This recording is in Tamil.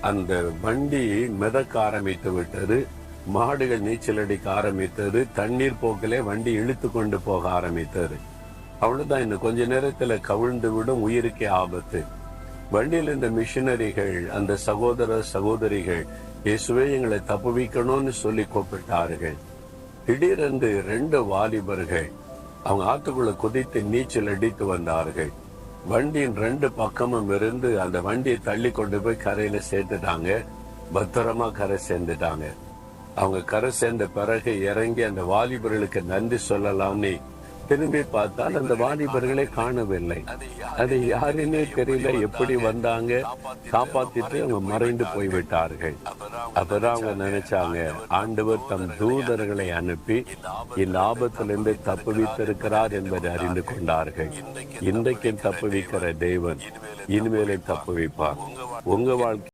அந்த வண்டி மிதக்க ஆரம்பித்து விட்டது. மாடுகள் நீச்சல் அடிக்க ஆரம்பித்தது. தண்ணீர் போக்கிலே வண்டி இழுத்து கொண்டு போக ஆரம்பித்தது. அவ்வளவுதான். இன்னும் கொஞ்ச நேரத்துல கவிழ்ந்து விடும் உயிருக்கே ஆபத்து. வண்டியில் இந்த மிஷினரிகள் அந்த சகோதர சகோதரிகள் இயேசுவே எங்களை தப்புவிக்கணும்னு சொல்லி கூப்பிட்டார்கள். திடீரென்று ரெண்டு வாலிபர்கள் அவங்க ஆத்துக்குள்ள குதித்து நீச்சல் அடித்து வந்தார்கள். வண்டியின் ரெண்டு பக்கமும் இருந்து அந்த வண்டியை தள்ளி கொண்டு போய் கரையில சேர்த்துட்டாங்க. பத்திரமா கரை சேர்ந்துட்டாங்க. அவங்க கரை சேர்ந்த பிறகு இறங்கி அந்த வாலிபர்களுக்கு நன்றி சொல்லலாம்னு திரும்பி பார்த்தால் அந்த வாலிபர்களை காணவில்லை. அது யாருன்னே தெரியல. எப்படி வந்தாங்க? காப்பாத்திட்டு அவங்க மறைந்து போய்விட்டார்கள். அப்பதான் அவங்க நினைச்சாங்க ஆண்டவர் தம் தூதர்களை அனுப்பி இந்த ஆபத்திலிருந்து தப்புவித்திருக்கிறார் என்பதை அறிந்து கொண்டார்கள். இன்றைக்கு தப்புவிக்கிற தேவன் இனிமேலே தப்புவிப்பார் உங்க வாழ்க்கை